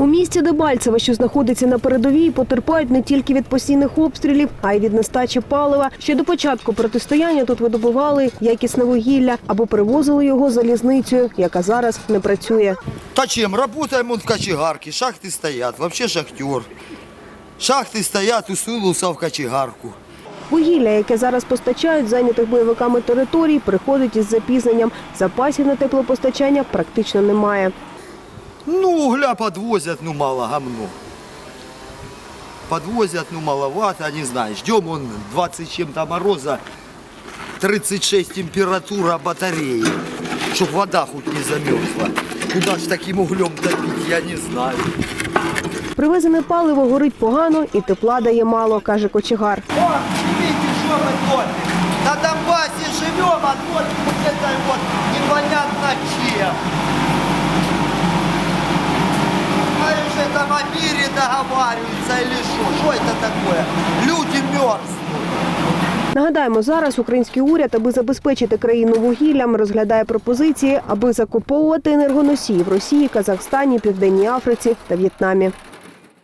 У місті Дебальцеве, що знаходиться на передовій, потерпають не тільки від постійних обстрілів, а й від нестачі палива. Ще до початку протистояння тут видобували якісне вугілля або перевозили його залізницею, яка зараз не працює. Та чим? Он в кочегарке, шахты стоят, вообще шахтер. Шахты стоят, усунулся в кочегарку. Вугілля, яке зараз постачають зайнятих бойовиками територій, приходить із запізненням. Запасів на теплопостачання практично немає. Ну, угля подвозят, ну мало гамно. Подвозят, ну маловато, не знаю. Ждем он 20 чем-то мороза, 36 температура батареи, чтоб вода хоть не замерзла. Куда ж таким углем топить, я не знаю. Привезене паливо горить погано і тепла дає мало, каже кочегар. О, видите, что мы топим? На Донбассе живем, а топим вот это вот договариваются или что? Что это такое? Люди мерзнут. Нагадаємо, зараз український уряд, аби забезпечити країну вугіллям, розглядає пропозиції, аби закуповувати енергоносії в Росії, Казахстані, Південній Африці та В'єтнамі.